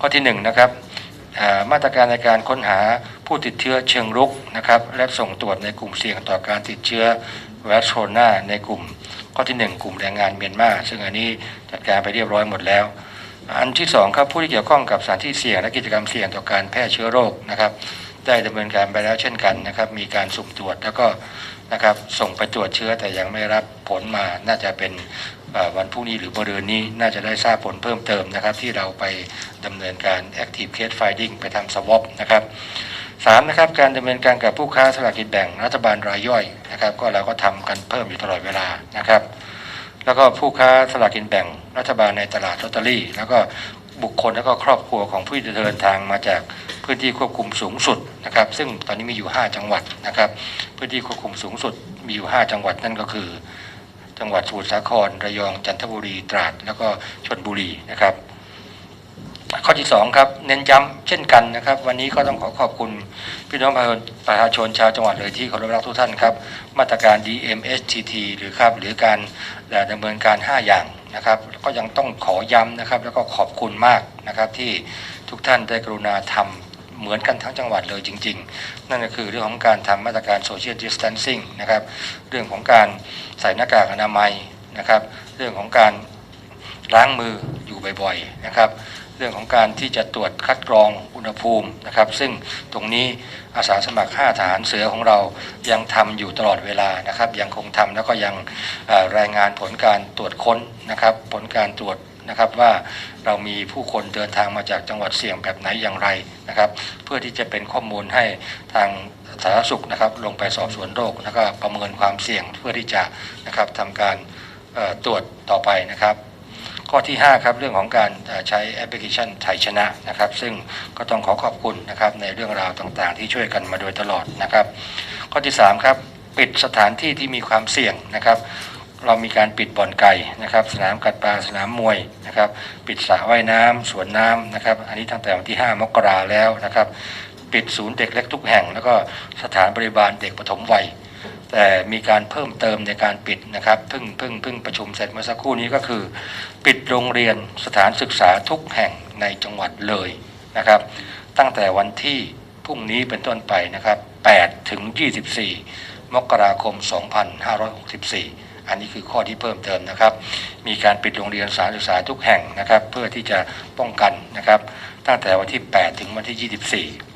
ข้อที่1นะครับมาตรการในการค้นหาผู้ติดเชื้อเชิงรุกนะครับและส่งตรวจในกลุ่มเสี่ยงต่อการติดเชื้อไวรัสโคโรนาในกลุ่ม ข้อที่ 1 กลุ่มแรงงานเมียนมาซึ่งอันนี้จัดการไปเรียบร้อยหมดแล้ว อันที่ 2 ครับผู้ที่เกี่ยวข้องกับสถานที่เสี่ยงและกิจกรรมเสี่ยงต่อการแพร่เชื้อโรคนะครับได้ดำเนินการไปแล้วเช่นกันนะครับมีการสุ่มตรวจแล้วก็นะครับส่งไปตรวจเชื้อแต่ยังไม่รับผลมาน่าจะเป็น วันพรุ่งนี้หรือมะรืนนี้น่าจะได้ทราบผลเพิ่มเติมนะครับ ที่เราไปดำเนินการ active case finding ไปทำ swab นะครับสามนะครับการดำเนินการกับผู้ค้าสลากกินแบ่งรัฐบาลรายย่อยนะครับ ก็เราก็ทำกันเพิ่มอยู่ตลอดเวลานะครับ แล้วก็ผู้ค้าสลากกินแบ่งรัฐบาลในตลาดลอตเตอรี่ แล้วก็บุคคลแล้วก็ครอบครัวของผู้ที่เดินทางมาจากพื้นที่ควบคุมสูงสุดนะครับ ซึ่งตอนนี้มีอยู่ 5 จังหวัดนะครับ พื้นที่ควบคุมสูงสุดมีอยู่ 5 จังหวัดนั่นก็คือ จังหวัดสมุทรสาคร ระยองจันทบุรีตราด แล้วก็ชลบุรีนะครับ ข้อที่2ครับเน้นย้ำเช่นกันนะครับ วันนี้ก็ต้องขอขอบคุณพี่น้องประชาชนชาวจังหวัดเลยที่เคารพรักทุกท่านครับ มาตรการ DMSTT หรือครับหรือการดำเนินการ 5 อย่างนะครับ ก็ยังต้องขอย้ำนะครับ แล้วก็ขอบคุณมากนะครับที่ทุกท่านได้กรุณาทำ เหมือนกันทั้งจังหวัดเลยจริง ๆ นั่นก็คือเรื่องของการทำมาตรการ Social Distancing นะครับเรื่องของการใส่หน้ากากอนามัยนะครับ เรื่องของการล้างมืออยู่บ่อยๆนะครับเรื่องของการที่จะตรวจคัดกรองอุณหภูมินะครับ ซึ่งตรงนี้อาสาสมัคร5ทหารเสือของเรายังทำอยู่ตลอดเวลานะครับ ยังคงทำแล้วก็ยังรายงานผลการตรวจค้นนะครับ ผลการตรวจ นะครับว่าเรามีผู้คนเดินทางมาจากจังหวัดเสี่ยงแบบไหนอย่างไรนะครับ เพื่อที่จะเป็นข้อมูลให้ทางสาธารณสุขนะครับ ลงไปสอบสวนโรคแล้วก็ประเมินความเสี่ยงเพื่อที่จะนะครับทำการตรวจต่อไปนะครับ ข้อที่ 5 ครับ เรื่องของการใช้แอปพลิเคชันไทยชนะนะครับ ซึ่งก็ต้องขอขอบคุณนะครับในเรื่องราวต่างๆ ที่ช่วยกันมาโดยตลอดนะครับ ข้อที่ 3 ครับ ปิดสถานที่ที่มีความเสี่ยงนะครับ เรามีการปิดบ่อนไก่นะครับ สนามกัดปลาสนามมวยนะครับ ปิดสระว่ายน้ำสวนน้ำนะครับ อันนี้ตั้งแต่วันที่ 5 มกราแล้วนะครับ ปิดศูนย์เด็กเล็กทุกแห่ง แล้วก็สถานบริบาลเด็กปฐมวัย แต่มีการเพิ่มเติมในการปิดนะครับเพิ่งเพิ่งเพิ่งประชุมเสร็จเมื่อสักครู่นี้ก็คือ ปิดโรงเรียนสถานศึกษาทุกแห่งในจังหวัดเลยนะครับ ตั้งแต่วันที่พรุ่งนี้เป็นต้นไปนะครับ8ถึง 24 มกราคม 2564 อันนี้คือข้อที่เพิ่มเติมนะครับ มีการปิดโรงเรียนสถานศึกษาทุกแห่งนะครับ เพื่อที่จะป้องกันนะครับ ตั้งแต่วันที่ 8 ถึงวันที่ 24